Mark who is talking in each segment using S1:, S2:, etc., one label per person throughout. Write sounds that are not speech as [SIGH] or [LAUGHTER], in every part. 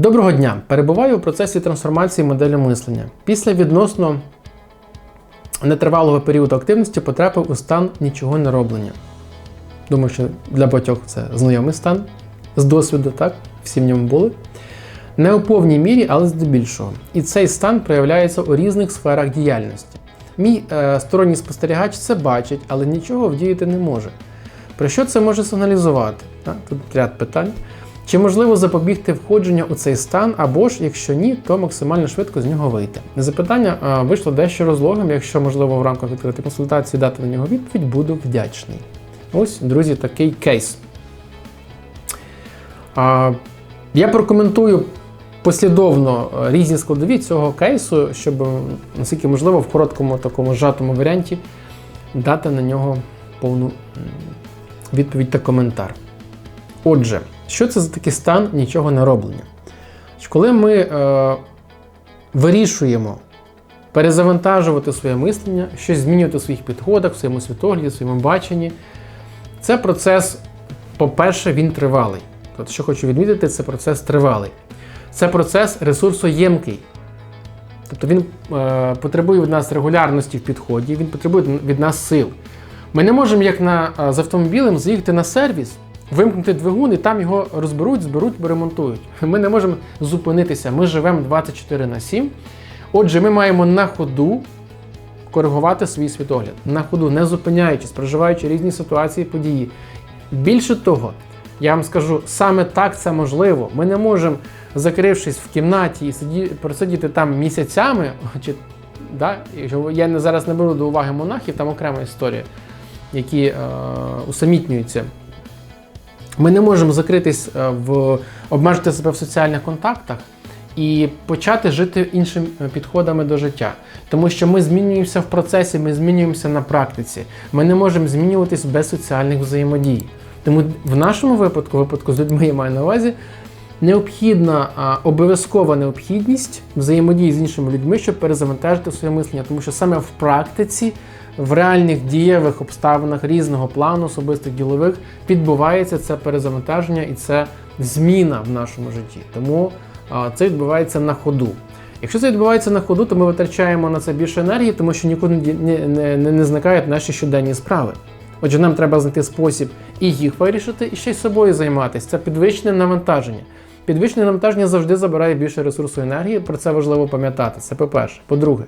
S1: Доброго дня! Перебуваю у процесі трансформації моделі мислення. Після відносно нетривалого періоду активності потрапив у стан нічого не роблення. Думаю, що для багатьох це знайомий стан з досвіду, так? Всі в ньому були. Не у повній мірі, але здебільшого. І цей стан проявляється у різних сферах діяльності. Мій е, сторонній спостерігач це бачить, але нічого вдіяти не може. Про що це може сигналізувати? Так, Тут ряд питань. Чи можливо запобігти входження у цей стан, або ж, якщо ні, то максимально швидко з нього вийти? Запитання е, вийшло дещо розлогим. Якщо можливо в рамках відкритої консультації дати на нього відповідь, буду вдячний. Ось, друзі, такий кейс. Я прокоментую послідовно е, різні складові цього кейсу, щоб, наскільки можливо, в короткому такому зжатому варіанті дати на нього повну відповідь та коментар. Отже, що це за такий стан нічого не роблення? Коли ми е, вирішуємо перезавантажувати своє мислення, щось змінювати в своїх підходах, в своєму світогляді, в своєму баченні, це процес, по-перше, він тривалий. Тобто, що хочу відмітити, це процес тривалий. Це процес ресурсоємкий. Тобто він е, потребує від нас регулярності в підході, він потребує від нас сил. Ми не можемо, як на, е, з автомобілем, заїхати на сервіс, вимкнути двигун і там його розберуть, зберуть, ремонтують. Ми не можемо зупинитися. Ми живемо 24 на 7. Отже, ми маємо на ходу коригувати свій світогляд. На ходу, не зупиняючись, проживаючи різні ситуації, події. Більше того, я вам скажу, саме так це можливо. Ми не можемо, закрившись в кімнаті і сиді, просидіти там місяцями, [LAUGHS] чи, да, я зараз не беру до уваги монахів, там окрема історія, які е, усамітнюються. Ми не можемо закритись е, в обмежити себе в соціальних контактах і почати жити іншими підходами до життя. Тому що ми змінюємося в процесі, ми змінюємося на практиці. Ми не можемо змінюватись без соціальних взаємодій. Тому в нашому випадку, випадку з людьми я маю на увазі, необхідна обов'язкова необхідність взаємодії з іншими людьми, щоб перезавантажити своє мислення, тому що саме в практиці, в реальних дієвих обставинах різного плану, особистих ділових, відбувається це перезавантаження і це зміна в нашому житті. Тому це відбувається на ходу. Якщо це відбувається на ходу, то ми витрачаємо на це більше енергії, тому що нікуди не, не, не, не зникають наші щоденні справи. Отже, нам треба знайти спосіб і їх вирішити, і ще й собою займатися. Це підвищене навантаження. Підвищене навантаження завжди забирає більше ресурсу енергії, про це важливо пам'ятати. Це по-перше. По-друге,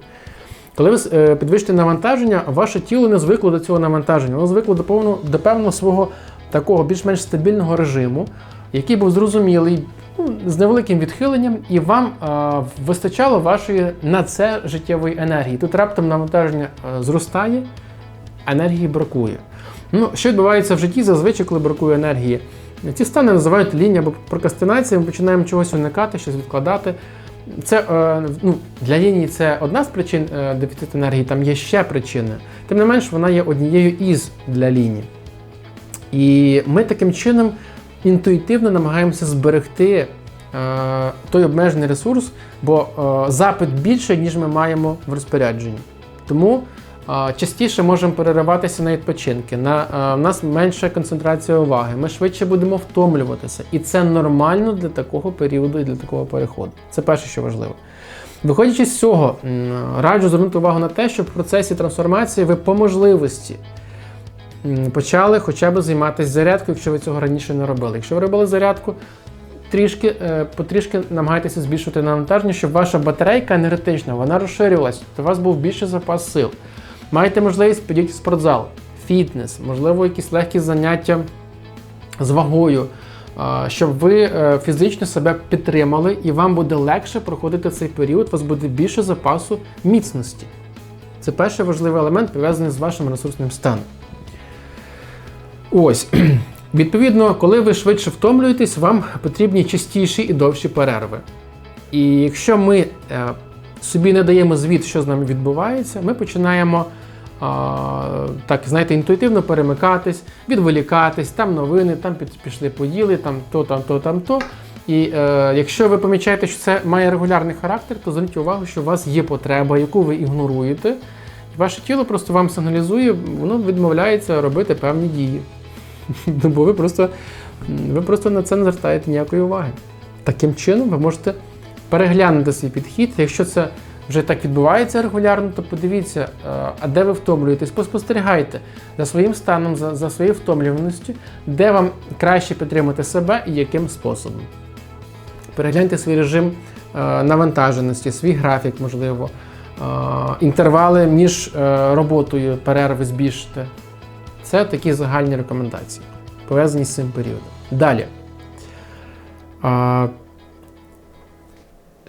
S1: коли ви е, підвищите навантаження, ваше тіло не звикло до цього навантаження, воно звикло до повного, до певного свого такого більш-менш стабільного режиму, який був зрозумілий, ну, з невеликим відхиленням, і вам е, вистачало вашої на це життєвої енергії. Тут раптом навантаження е, зростає, енергії бракує. Ну, що відбувається в житті зазвичай, коли бракує енергії? Ці стани називають лінія або прокрастинація, ми починаємо чогось уникати, щось відкладати. Це е, ну, Для лінії це одна з причин е, дефіциту енергії, там є ще причини. Тим не менш, вона є однією із для лінії. І ми таким чином інтуїтивно намагаємося зберегти е, той обмежений ресурс, бо запит більше, ніж ми маємо в розпорядженні. Тому частіше можемо перериватися на відпочинки. На в нас менша концентрація уваги. Ми швидше будемо втомлюватися, і це нормально для такого періоду і для такого переходу. Це перше, що важливо. Виходячи з цього, раджу звернути увагу на те, що в процесі трансформації ви по можливості почали хоча б займатися зарядкою, якщо ви цього раніше не робили. Якщо ви робили зарядку, трішки, е, потрішки намагайтеся збільшувати навантаження, щоб ваша батарейка енергетична вона розширювалася, то у вас був більший запас сил. Маєте можливість підійти в спортзал, фітнес, можливо, якісь легкі заняття з вагою, щоб ви е, фізично себе підтримали і вам буде легше проходити цей період, у вас буде більше запасу міцності. Це перший важливий елемент, пов'язаний з вашим ресурсним станом. Ось. [CLEARS THROAT] Відповідно, коли ви швидше втомлюєтесь, вам потрібні частіші і довші перерви. І якщо ми е, собі не даємо звіт, що з нами відбувається, ми починаємо так, знаєте, інтуїтивно перемикатись, відволікатись, там новини, там пішли поділи, там то, там, то, там, то. І е, якщо ви помічаєте, що це має регулярний характер, то зверніть увагу, що у вас є потреба, яку ви ігноруєте, і ваше тіло просто вам сигналізує, воно відмовляється робити певні дії. [LAUGHS] Бо ви просто ви просто на це не звертаєте ніякої уваги. Таким чином ви можете переглянути свій підхід. Якщо це вже так відбувається регулярно, то подивіться, е, а де ви втомлюєтесь, поспостерігайте за своїм станом, за, за своєю втомлюваністю, де вам краще підтримати себе і яким способом. Перегляньте свій режим е, навантаженості, свій графік, можливо, е, інтервали між роботою, перерви збільшити. Це такі загальні рекомендації, пов'язані з цим періодом. Далі.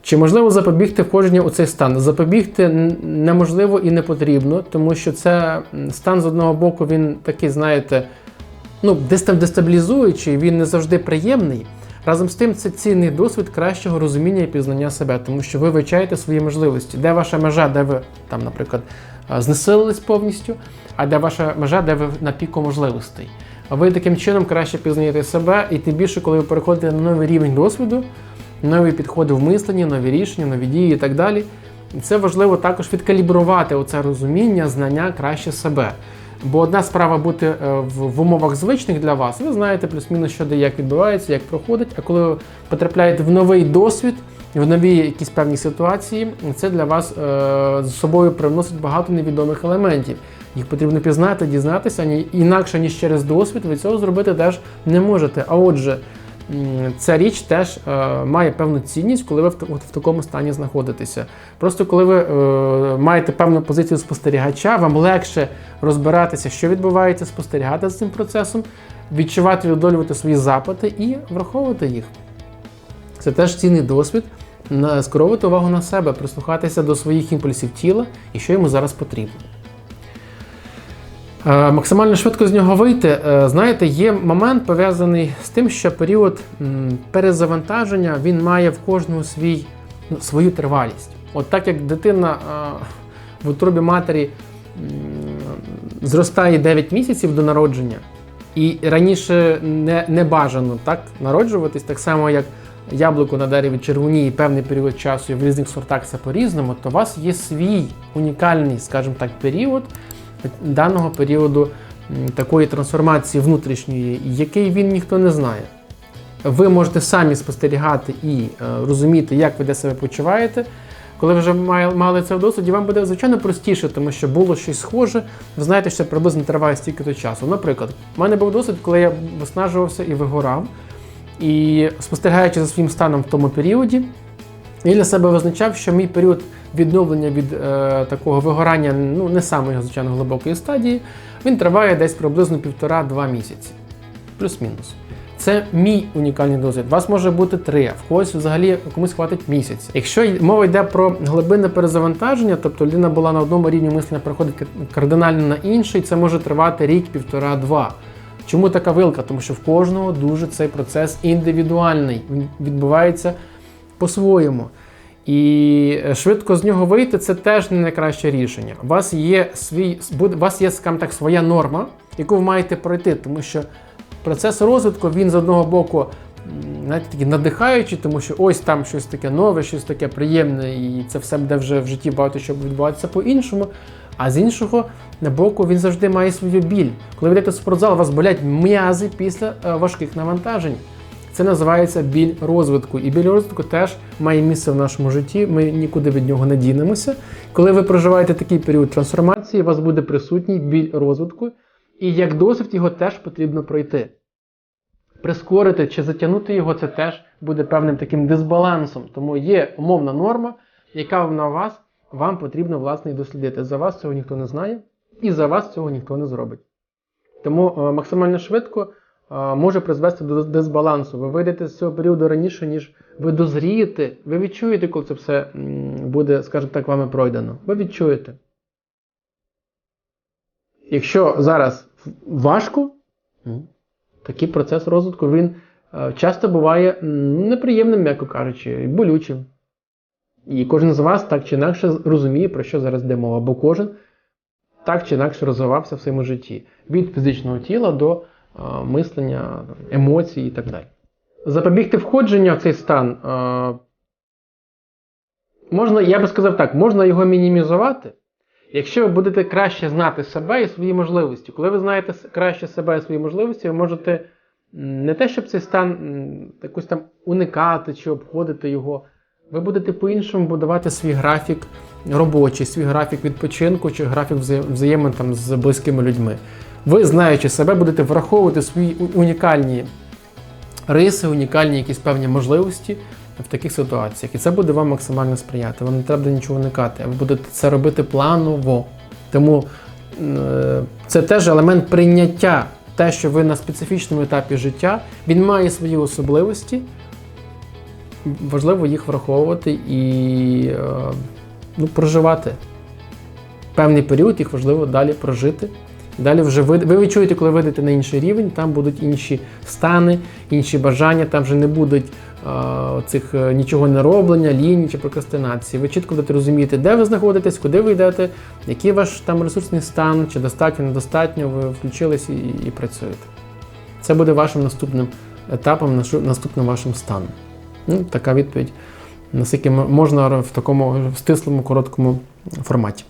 S1: Чи можливо запобігти входження у цей стан? Запобігти неможливо і не потрібно, тому що це стан з одного боку, він такий, знаєте, ну, дестабілізуючий, він не завжди приємний. Разом з тим, це цінний досвід кращого розуміння і пізнання себе, тому що ви вивчаєте свої можливості. Де ваша межа, де ви там, наприклад, знесилились повністю, а де ваша межа, де ви на піку можливостей. А ви таким чином краще пізнаєте себе, і тим більше, коли ви переходите на новий рівень досвіду, нові підходи в мисленні, нові рішення, нові дії і так далі. Це важливо також відкалібрувати оце розуміння, знання краще себе. Бо одна справа бути е, в, умовах звичних для вас, ви знаєте плюс-мінус, що де як відбувається, як проходить. А коли ви потрапляєте в новий досвід, в нові якісь певні ситуації, це для вас е, з собою привносить багато невідомих елементів. Їх потрібно пізнати, дізнатися, інакше ніж через досвід, ви цього зробити теж не можете. А отже, ця річ теж е, має певну цінність, коли ви в, такому стані знаходитеся. Просто коли ви е, маєте певну позицію спостерігача, вам легше розбиратися, що відбувається, спостерігати за цим процесом, відчувати, віддолювати свої запити і враховувати їх. Це теж цінний досвід. Скеровувати увагу на себе, прислухатися до своїх імпульсів тіла і що йому зараз потрібно. Е, Максимально швидко з нього вийти. Е, Знаєте, є момент пов'язаний з тим, що період перезавантаження він має в кожного свій, ну, свою тривалість. От так як дитина е, в утробі матері зростає 9 місяців до народження, і раніше не, не бажано так народжуватись, так само як яблуко на дереві червоніє певний період часу і в різних сортах це по-різному, то у вас є свій унікальний, скажімо так, період даного періоду такої трансформації внутрішньої, який він ніхто не знає. Ви можете самі спостерігати і е, розуміти, як ви де себе почуваєте. Коли ви вже мали це в досвіді, вам буде звичайно простіше, тому що було щось схоже. Ви знаєте, що це приблизно триває стільки то часу. Наприклад, в мене був досвід, коли я виснажувався і вигорав. І спостерігаючи за своїм станом в тому періоді, я для себе визначав, що мій період відновлення від е, такого вигорання, ну не самої звичайно глибокої стадії, він триває десь приблизно півтора-два місяці. Плюс-мінус. Це мій унікальний досвід. Вас може бути три, а в когось взагалі комусь хватить місяць. Якщо мова йде про глибинне перезавантаження, тобто людина була на одному рівні мислення, переходить кардинально на інший, це може тривати рік, півтора-два. Чому така вилка? Тому що в кожного дуже цей процес індивідуальний. Він відбувається по-своєму. І е, швидко з нього вийти це теж не найкраще рішення. У вас є свій у вас є, скажімо так, своя норма, яку ви маєте пройти, тому що процес розвитку він з одного боку знаєте, такий надихаючий, тому що ось там щось таке нове, щось таке приємне, і це все буде вже в житті багато що відбуватися по-іншому. А з іншого боку, він завжди має свою біль. Коли ви йдете в спортзал, у вас болять м'язи після е, важких навантажень. Це називається біль розвитку. І біль розвитку теж має місце в нашому житті. Ми нікуди від нього не дінемося. Коли ви проживаєте такий період трансформації, у вас буде присутній біль розвитку, і як досвід його теж потрібно пройти. Прискорити чи затягнути його це теж буде певним таким дисбалансом. Тому є умовна норма, яка на вас вам потрібно власне і дослідити. За вас цього ніхто не знає, і за вас цього ніхто не зробить. Тому е, максимально швидко може призвести до дисбалансу. Ви вийдете з цього періоду раніше, ніж ви дозрієте. Ви відчуєте, коли це все буде, скажімо так, вами пройдено. Ви відчуєте. Якщо зараз важко, такий процес розвитку він е, часто буває неприємним, м'яко кажучи, болючим. І кожен з вас так чи інакше розуміє, про що зараз йде мова, бо кожен так чи інакше розвивався в своєму житті від фізичного тіла до мислення, емоцій і так далі. Запобігти входження в цей стан е, можна, я би сказав так, можна його мінімізувати, якщо ви будете краще знати себе і свої можливості. Коли ви знаєте краще себе і свої можливості, ви можете не те, щоб цей стан якось там уникати чи обходити його. Ви будете по-іншому будувати свій графік робочий, свій графік відпочинку чи графік вза- взаємин там з близькими людьми. Ви, знаючи себе, будете враховувати свої унікальні риси, унікальні якісь певні можливості в таких ситуаціях. І це буде вам максимально сприяти. Вам не треба нічого уникати, ви будете це робити планово. Тому е, це теж елемент прийняття. Те, що ви на специфічному етапі життя, він має свої особливості. Важливо їх враховувати і е, ну, проживати. Певний період їх важливо далі прожити. Далі вже ви, ви відчуєте, коли вийдете на інший рівень, там будуть інші стани, інші бажання, там вже не будуть цих е, нічого не роблення, лінії чи прокрастинації. Ви чітко будете розуміти, де ви знаходитесь, куди ви йдете, який ваш там ресурсний стан, чи достатньо, недостатньо, ви включились і, і працюєте. Це буде вашим наступним етапом, наступним вашим станом. Ну, така відповідь, наскільки можна в такому стислому, короткому форматі.